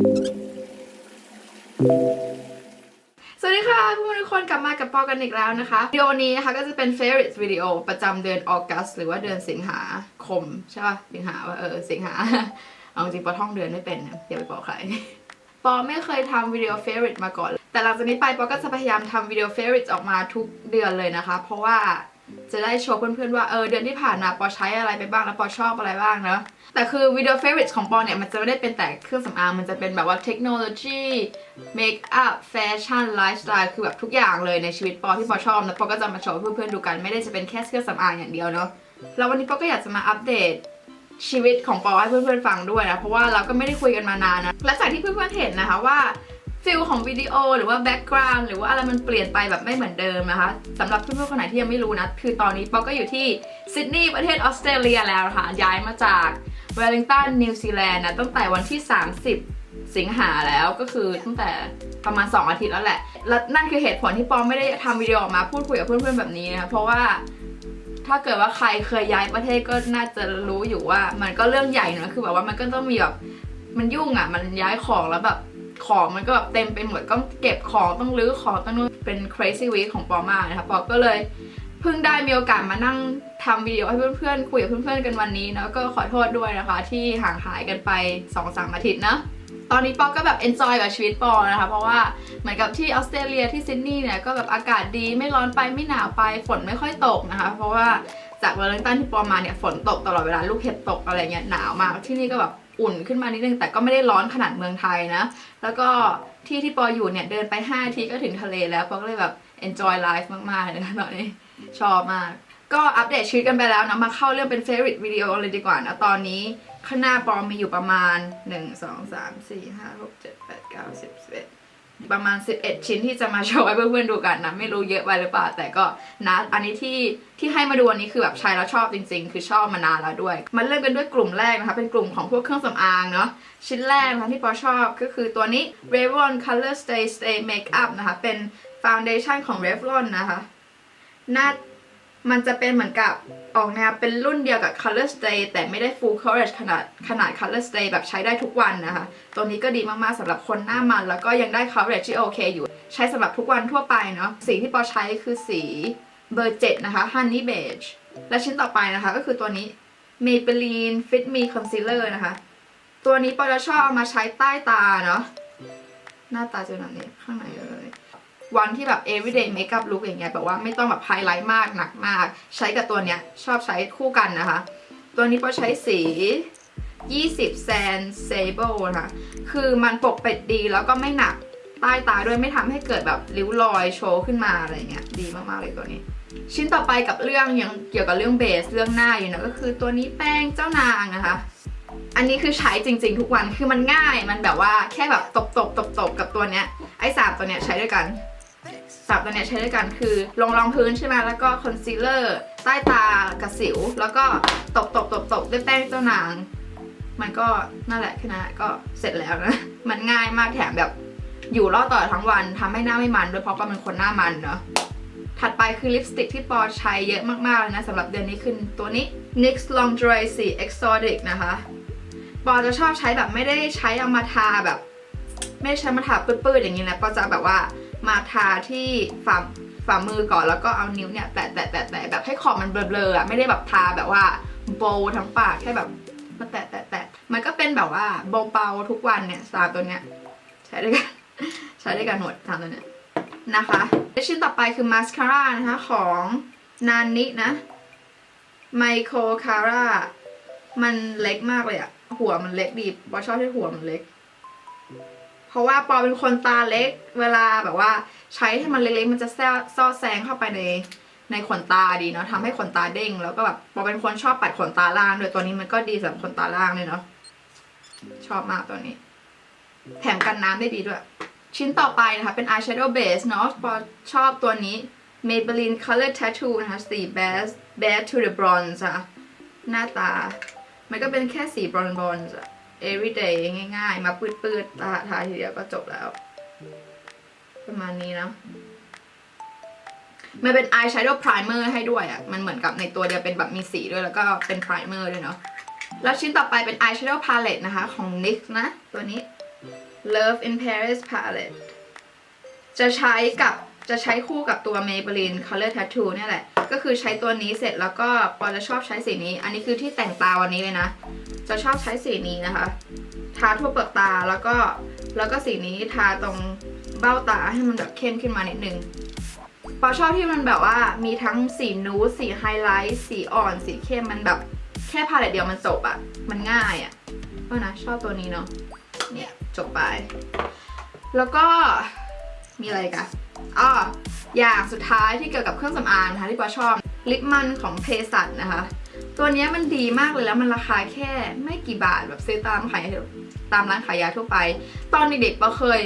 สวัสดีค่ะทุกคนทุกคนกลับมากับปอกันอีกแล้วนะคะวิดีโอนี้นะคะก็จะเป็น favorite วิดีโอประจำเดือนออกัสหรือว่าเดือนสิงหาคม ใช่ป่ะ สิงหาว่าเออสิงหา เอาจริงปอท่องเดือนไม่เป็นนะอย่าไปบอกใครปอไม่เคยทำวิดีโอ favorite มาก่อน แต่หลังจากนี้ไปปอก็จะพยายามทำวิดีโอ favorite ออกมาทุกเดือนเลยนะคะ เพราะว่าจะได้โชว์เพื่อนๆว่าเออเดือนที่ผ่านมาปอใช้อะไรไปบ้างแล้วปอชอบอะไรบ้างเนอะ แต่คือวิดีโอ favorite ของปอเนี่ย มันจะไม่ได้เป็นแต่เครื่องสำอาง มันจะเป็นแบบว่าเทคโนโลยีเมคอัพแฟชั่นไลฟ์สไตล์คือแบบทุกอย่างเลยในชีวิตปอที่ปอชอบนะปอก็จะมาโชว์เพื่อนๆดูกัน ไม่ได้จะเป็นแค่เครื่องสำอางอย่างเดียวเนาะแล้ววันนี้ปอก็อยากจะมาอัปเดตชีวิตของปอให้เพื่อนๆฟังด้วยนะ เพราะว่าเราก็ไม่ได้คุยกันมานานนะและจากที่เพื่อนๆเห็นนะคะว่าฟิลของวิดีโอหรือว่าแบ็กกราวน์หรือว่าอะไรมันเปลี่ยนไปแบบไม่เหมือนเดิมนะคะสำหรับเพื่อนๆคนไหนที่ยังไม่รู้นะ คือตอนนี้ปอก็อยู่ที่ซิดนีย์ประเทศออสเตรเลียแล้วนะคะย้ายมาจาก วลลิงตันนิวซีแลนด์นะตั้งแต่วันที่ 30 สิงหาแล้วก็คือตั้งแต่ประมาณ 2 อาทิตย์แล้วแหละ และนั่นคือเหตุผลที่ปอมไม่ได้ทำวิดีโอออกมาพูดคุยกับเพื่อนๆแบบนี้นะเพราะว่าถ้าเกิดว่าใครเคยย้ายประเทศก็น่าจะรู้อยู่ว่า มันก็เรื่องใหญ่นะคือแบบว่ามันก็ต้องมีแบบมันยุ่งอะ มันย้ายของแล้วแบบของมันก็แบบเต็มไปหมดต้องเก็บของต้องรื้อของต้องนู่นเป็น crazy week ของปอมากนะคะปอก็เลย เพิ่งได้มีโอกาสมานั่งทำวิดีโอให้เพื่อนๆคุยกับเพื่อนๆกันวันนี้นะก็ขอโทษด้วยนะคะ ที่ห่างหายกันไป2อสาอาทิตย์นะตอนนี้ปอก็แบบ enjoy กับชีวิตปอนะคะ เพราะว่าเหมือนกับที่ออสเตรเลียที่ซิดนีย์เนี่ยก็แบบอากาศดีไม่ร้อนไปไม่หนาวไปฝนไม่ค่อยตกนะคะ เพราะว่าจากเวลลิงตันที่ปอมาเนี่ยฝนตกตลอดเวลาลูกเห็บตกอะไรเงี้ยหนาวมากที่นี่ก็แบบอุ่นขึ้นมานิดนึงแต่ก็ไม่ได้ร้อนขนาดเมืองไทยนะ แล้วก็ที่ที่ปออยู่เนี่ยเดินไป5ทีก็ถึงทะเลแล้วปอก็เลยแบบ enjoy life มากๆเลยนะตอนนี้ชอบมาก ก็อัปเดตชีวิตกันไปแล้วนะมาเข้าเรื่องเป็น favorite วิดีโอเลยดีกว่านะตอนนี้ข้างหน้าปอมีอยู่ประมาณ 1 2 3 4 5 6 7 8 9 10 11 ประมาณ 11 ชิ้นที่จะมาโชว์ให้เพื่อนๆดูกันนะ ไม่รู้เยอะไปหรือเปล่า แต่ก็นะ อันนี้ที่ที่ให้มาดูวันนี้คือแบบใช้แล้วชอบจริง ๆ คือชอบมานานแล้วด้วย มันเริ่มกันด้วยกลุ่มแรกนะคะ เป็นกลุ่มของพวกเครื่องสำอางเนาะชิ้นแรกนะคะที่ปอชอบก็คือตัวนี้ Revlon Color Stay Stay Makeup นะคะ เป็น foundation ของ Revlon นะคะ หน้ามันจะเป็นเหมือนกับออกแนวเป็นรุ่นเดียวกับ Color Stay แต่ไม่ได้ full coverage ขนาดขนาด Color Stay แบบใช้ได้ทุกวันนะคะ ตัวนี้ก็ดีมากๆสำหรับคนหน้ามัน แล้วก็ยังได้ coverage ที่โอเคอยู่ ใช้สำหรับทุกวันทั่วไปเนาะ สีที่ปอใช้คือสีเบอร์7นะคะ Honey Beige และชิ้นต่อไปนะคะก็คือตัวนี้ Maybelline Fit Me Concealer นะคะ ตัวนี้ปอจะชอบเอามาใช้ใต้ตาเนาะ หน้าตาจะแบบนี้ข้างในเลย วันที่แบบ everyday makeup look อย่างเงี้ยแบบว่าไม่ต้องแบบไฮไลท์มากหนักมาก ใช้กับตัวเนี้ยชอบใช้คู่กันนะคะ ตัวนี้ปอใช้สี20 Sand Sable นะคะ คือมันปกปิดดีแล้วก็ไม่หนักใต้ตาด้วยไม่ทำให้เกิดแบบริ้วรอยโชว์ขึ้นมาอะไรเงี้ย ดีมากๆเลยตัวนี้ ชิ้นต่อไปกับเรื่องยังเกี่ยวกับเรื่องเบสเรื่องหน้าอยู่นะก็คือตัวนี้แป้งเจ้านางนะคะ อันนี้คือใช้จริง ๆ ทุกวันคือมันง่ายมันแบบว่าแค่แบบตบตบตบตบๆกับตัวเนี้ยไอ้สามตัวเนี้ยใช้ด้วยกัน สามตัวเนี้ยใช้ด้วยกันคือลงรองพื้นใช่ไหมแล้วก็คอนซีลเลอร์ใต้ตากับสิว แล้วก็ตบตบตบตบด้วยแป้งเจ้านาง มันก็นั่นแหละแค่นั้นก็เสร็จแล้วนะ มันง่ายมากแถมแบบอยู่รอดต่อทั้งวันทำให้หน้าไม่มันด้วยเพราะปอเป็นคนหน้ามันเนาะถัดไปคือลิปสติกที่ปอใช้เยอะมากๆเลยนะสำหรับเดือนนี้คือตัวนี้ NYX Long Dry สี Exotic นะคะ ปอจะชอบใช้แบบไม่ได้ใช้เอามาทาแบบ ไม่ใช้มาทาปื้ดๆอย่างนี้นะปอจะแบบว่า มาทาที่ฝ่าฝ่ามือก่อนแล้วก็เอานิ้วเนี่ยแตะแตะแตะแตะแบบให้ขอบมันเบลอๆอะไม่ได้แบบทาแบบว่าโบว์ทั้งปากแค่แบบมาแตะแตะแตะมันก็เป็นแบบว่าเบาๆทุกวันเนี่ยสามตัวเนี้ยใช้ด้วยกันใช้ด้วยกันหมดสามตัวเนี้ยนะคะและชิ้นต่อไปคือมาสคาร่านะคะของนานินะไมโครคาร่ามันเล็กมากเลยอะหัวมันเล็กดีปอชอบที่หัวมันเล็ก เพราะว่าปอเป็นคนตาเล็ก เวลาแบบว่า ใช้ให้มันเล็กๆ มันจะแซ่ซ่อแซงเข้าไปในในขนตาดีเนาะทำให้ขนตาเด้ง แล้วก็แบบปอเป็นคนชอบปัดขนตาล่างด้วยตัวนี้มันก็ดีสำหรับขนตาล่างเลยเนาะชอบมากตัวนี้ แถมกันน้ำได้ดีด้วย ชิ้นต่อไปนะคะ เป็น eyeshadow base เนาะปอชอบตัวนี้ Maybelline Color Tattoo นะคะสี Base Base to the Bronze อะหน้าตา มันก็เป็นแค่สีบรอนบอนส์อะ everyday ง่าย ๆ มาปืดๆตาทาทีเดียวก็จบแล้ว ประมาณนี้นะมันเป็น eyeshadow primer ให้ด้วยอะมันเหมือนกับในตัวเดียวเป็นแบบมีสีด้วยแล้วก็เป็น primer ด้วยเนาะ แล้วชิ้นต่อไปเป็น eyeshadow palette นะคะ ของ NYX นะ ตัวนี้ Love in Paris palette จะใช้กับจะใช้คู่กับตัว Maybelline Color Tattoo เนี่ยแหละ ก็คือใช้ตัวนี้เสร็จแล้วก็ปอจะชอบใช้สีนี้ อันนี้คือที่แต่งตาวันนี้เลยนะ จะชอบใช้สีนี้นะคะ ทาทั่วเปลือกตาแล้วก็แล้วก็สีนี้ทาตรงเบ้าตาให้มันแบบเข้มขึ้นมานิดนึงปอชอบที่มันแบบว่ามีทั้งสีนูดสีไฮไลท์สีอ่อนสีเข้มมันแบบแค่พาเลตเดียวมันจบอะมันง่ายอะว่านะชอบตัวนี้เนาะเนี่ยจบไป แล้วก็ มีอะไรกันอ๋ออย่างสุดท้ายที่เกี่ยวกับเครื่องสำอางนะคะที่ปอชอบลิปมันของเพสัตนะคะ ตัวนี้มันดีมากเลยแล้วมันราคาแค่ไม่กี่บาทแบบซื้อตามขายตามร้านขายยาทั่วไป ตอนเด็กๆปอเคย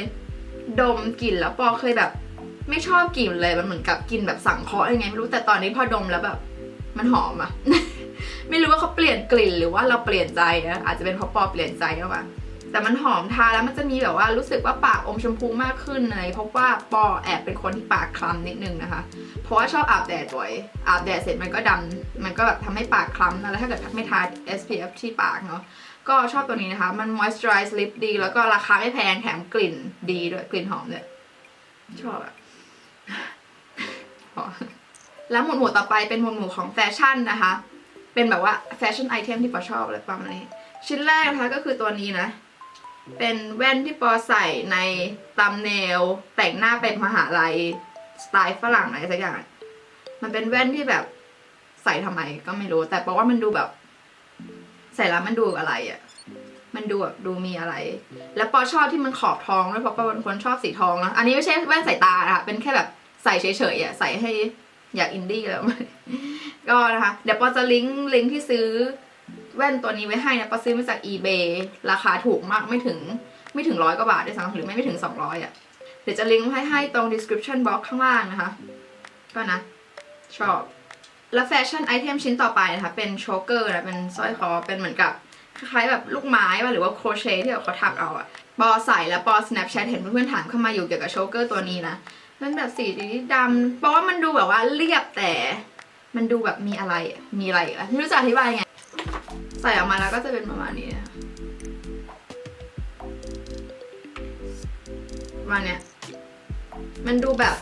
ดมกลิ่นแล้วปอเคยแบบ ไม่ชอบกลิ่นเลยมันเหมือนกับกลิ่นแบบสังเคราะห์ยังไงไม่รู้แต่ตอนนี้พอดมแล้วแบบ มันหอมอะไม่รู้ว่าเขาเปลี่ยนกลิ่นหรือว่าเราเปลี่ยนใจนะอาจจะเป็นเพราะปอเปลี่ยนใจหรือเปล่า แต่มันหอมทาแล้วมันจะมีแบบว่ารู้สึกว่าปากอมชมพูมากขึ้นอะไรเพราะว่าปอแอบเป็นคนที่ปากคล้ำนิดนึงนะคะ เพราะว่าชอบอาบแดดบ่อย อาบแดดเสร็จมันก็ดำมันก็แบบทำให้ปากคล้ำนะแล้วถ้าเกิดไม่ทา SPF ที่ปากเนาะก็ชอบตัวนี้นะคะ มัน moisturize lip ดี แล้วก็ราคาไม่แพงแถมกลิ่นดีด้วยกลิ่นหอมด้วยชอบอะพอแล้วหมวดหมู่ต่อไปเป็นหมวดหมู่ของแฟชั่นนะคะ เป็นแบบว่าแฟชั่นไอเทมที่ปอชอบอะไรประมาณนี้ ชิ้นแรกนะคะก็คือตัวนี้นะ เป็นแว่นที่ปอใส่ในตามเนลแต่งหน้าไปมหาลัยสไตล์ฝรั่งอะไรสักอย่าง มันเป็นแว่นที่แบบใส่ทำไมก็ไม่รู้ แต่ปอว่ามันดูแบบ ใส่แล้วมันดูอะไรอะ่ะ มันดูแบบดูมีอะไร แล้วปอชอบที่มันขอบทองด้วยเพราะปอเป็นคนชอบสีทองนะอันนี้ไม่ใช่แว่นใสายตานะคะเป็นแค่แบบใส่เฉยๆอะใส่ให้อยากอินดี้แล้วก็นะคะ เดี๋ยวปอจะลิงก์ลิงก์ที่ซื้อ แว่นตัวนี้ไว้ให้นะปอซื้อมาจาก eBay ราคาถูกมากไม่ถึงไม่ถึงร้อยกว่าบาทด้วยซ้ำหรือไม่ไม่ถึงสองร้อยอะ เดี๋ยวจะลิงก์ให้ให้ตรง description box ข้างล่างนะคะ ก็นะ ชอบ แล้วแฟชั่นไอเทมชิ้นต่อไปนะคะ เป็นโชเกอร์นะ เป็นสร้อยคอ เป็นเหมือนกับคล้ายแบบลูกไม้ป่ะหรือว่าโครเชต์ที่เขาถักเอาอะปอใส่แล้วปอ Snapchat เห็นเพื่อนๆถามเข้ามาอยู่เกี่ยวกับโชเกอร์ตัวนี้นะมันแบบสีดำเพราะว่ามันดูแบบว่าเรียบแต่ มันดูแบบมีอะไร มีอะไรไม่รู้จะอธิบายไง ใส่ออกมาแล้วก็จะเป็นประมาณนี้ประมาณเนี้ยมันดูแบบ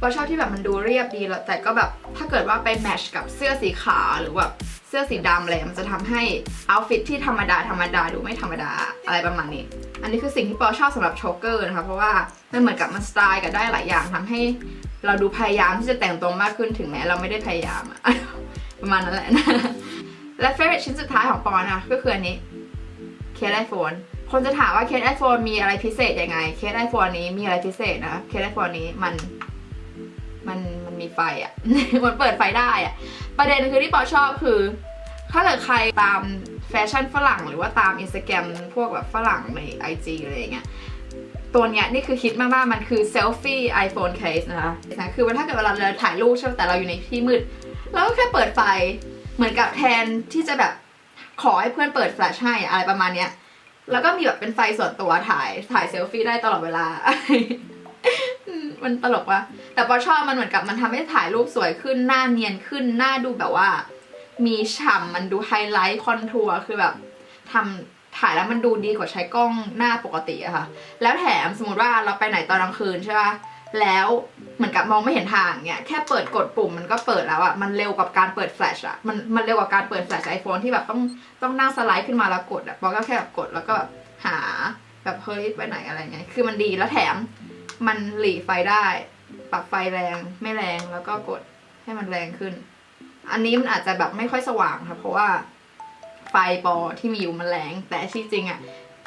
ปอชอบที่แบบมันดูเรียบดีแล้วแต่ก็แบบถ้าเกิดว่าไปแมชกับเสื้อสีขาวหรือแบบเสื้อสีดำอะไรมันจะทำให้เอาฟิตที่ธรรมดาธรรมดาดูไม่ธรรมดาอะไรประมาณนี้ อันนี้คือสิ่งที่ปอชอบสำหรับโชเกอร์นะคะเพราะว่ามันเหมือนกับมันสไตล์กับได้หลายอย่างทำให้ เราดูพยายามที่จะแต่งตัวมากขึ้นถึงแม้เราไม่ได้พยายามอะประมาณนั้นแหละนะ และเฟรนชิ้นสุดท้ายของปอนะคะก็คืออันนี้เคสไอโฟนคนจะถามว่าเคสไอโฟนมีอะไรพิเศษยังไง เคสไอโฟนนี้มีอะไรพิเศษนะ เคสไอโฟนนี้มันมันมันมีไฟอะมันเปิดไฟได้อะประเด็นคือที่ปอชอบคือ ถ้าเกิดใครตามแฟชั่นฝรั่ง หรือว่าตามอินสตาแกรมพวกแบบฝรั่งใน IG อะไรอย่างเงี้ยตัวเนี้ยนี่คือคิดมากๆ มันคือเซลฟี่ iPhone case นะคะนะคือว่าถ้าเกิดเวลาเราถ่ายรูปใช่ไหมแต่เราอยู่ในที่มืดเราก็แค่เปิดไฟ เหมือนกับแทนที่จะแบบขอให้เพื่อนเปิดแฟลชให้อะอะไรประมาณเนี้ย แล้วก็มีแบบเป็นไฟส่วนตัวถ่ายถ่ายเซลฟี่ได้ตลอดเวลา มันตลกว่ะแต่ปอชอบมันเหมือนกับมันทำให้ถ่ายรูปสวยขึ้นหน้าเนียนขึ้นหน้าดูแบบว่า มีฉ่ำมันดูไฮไลท์คอนทัวร์คือแบบทำถ่ายแล้วมันดูดีกว่าใช้กล้องหน้าปกติอะค่ะ แล้วแถมสมมติว่าเราไปไหนตอนกลางคืนใช่ปะ แล้วเหมือนกับมองไม่เห็นทางเนี่ยแค่เปิดกดปุ่มมันก็เปิดแล้วอะมันเร็วกับการเปิดแฟลชอะมันมันเร็วกว่าการเปิดแฟลชไอโฟนที่แบบต้องต้องนั่งสไลด์ขึ้นมาแล้วกดอะปอก็แค่แบบกดแล้วก็แบบหาแบบเฮ้ยไปไหนอะไรเงี้ยคือมันดีแล้วแถมมันหลีไฟได้ ปรับไฟแรงไม่แรงแล้วก็กดให้มันแรงขึ้น อันนี้มันอาจจะแบบไม่ค่อยสว่างค่ะเพราะว่าไฟปอที่มีอยู่มันแรง แต่ที่จริงอะ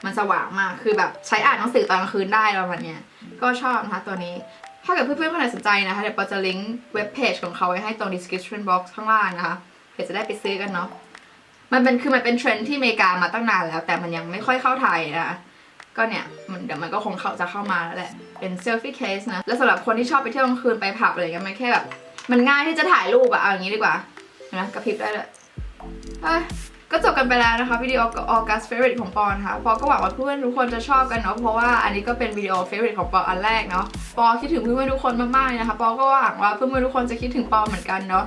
มันสว่างมากคือแบบใช้อ่านหนังสือตอนกลางคืนได้ประมาณเนี้ยก็ชอบนะคะตัวนี้ ถ้าเกิดเพื่อนๆคนไหนสนใจนะคะ เดี๋ยวปอจะลิงก์เว็บเพจของเขาไว้ให้ตรง description box ข้างล่างนะคะเดี๋ยวจะได้ไปซื้อกันเนาะมันเป็นคือมันเป็นเทรนด์ที่อเมริกามาตั้งนานแล้ว แต่มันยังไม่ค่อยเข้าไทยนะก็เนี่ยมันเดี๋ยวมันก็คงเข้าจะเข้ามาแล้วแหละเป็นเซลฟี่เคสนะแล้วสำหรับคนที่ชอบไปเที่ยวกลางคืนไปผับอะไรเงี้ยมันแค่แบบ มันง่ายที่จะถ่ายรูปอะเอาอย่างนี้ดีกว่านะกระพริบได้เลยเอ้ย ก็จบกันไปแล้วนะคะวิดีโอออกัสเฟร i ของปอนค่ะปอก็หวังว่าเพื่อนทุกคนจะชอบกันเนาะเพราะว่าอันนี้ก็เป็นวิดีโอเฟร i ของปออันแรกเนาะปอคิดถึงเพื่อนๆทุกคนมากๆเลยนะคะปอก็หวังว่าเพื่อนๆทุกคนจะคิดถึงปอเหมือนกันเนาะ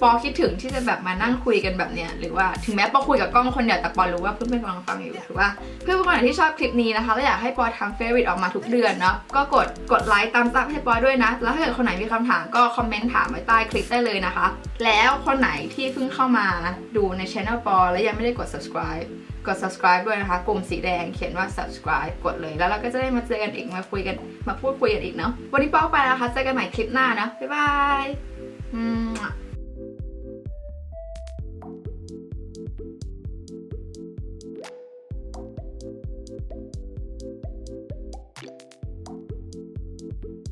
ปอคิดถึงที่จะแบบมานั่งคุยกันแบบเนี้ยหรือว่าถึงแม้ปอคุยกับกล้องคนเดียวแต่ปอรู้ว่าเพื่อนๆกำลังฟังอยู่ถือว่าเพื่อนๆคนไหนที่ชอบคลิปนี้นะคะและอยากให้ปอทำเฟร v o r i t ออกมาทุกเดือนเนาะก็กดกดไลค์ตามซับให้ปอด้วยนะ แล้วถ้าเกิดคนไหนมีคำถามก็คอมเมนต์ถามไว้ใต้คลิปได้เลยนะคะ แล้วคนไหนที่เพิ่งเข้ามาดูในช anel ปอแล้วยังไม่ได้กด subscribe กด subscribe ด้วยนะคะกลุ่มสีแดงเขียนว่า subscribe กดเลยแล้วเราก็จะได้มาเจอกันอีกมาคุยกันมาพูดคุยกันอีกเนาะวันนี้ปอไปแล้วนะคะเจอกันใหม่คลิปหน้านะบ๊ายบายอืม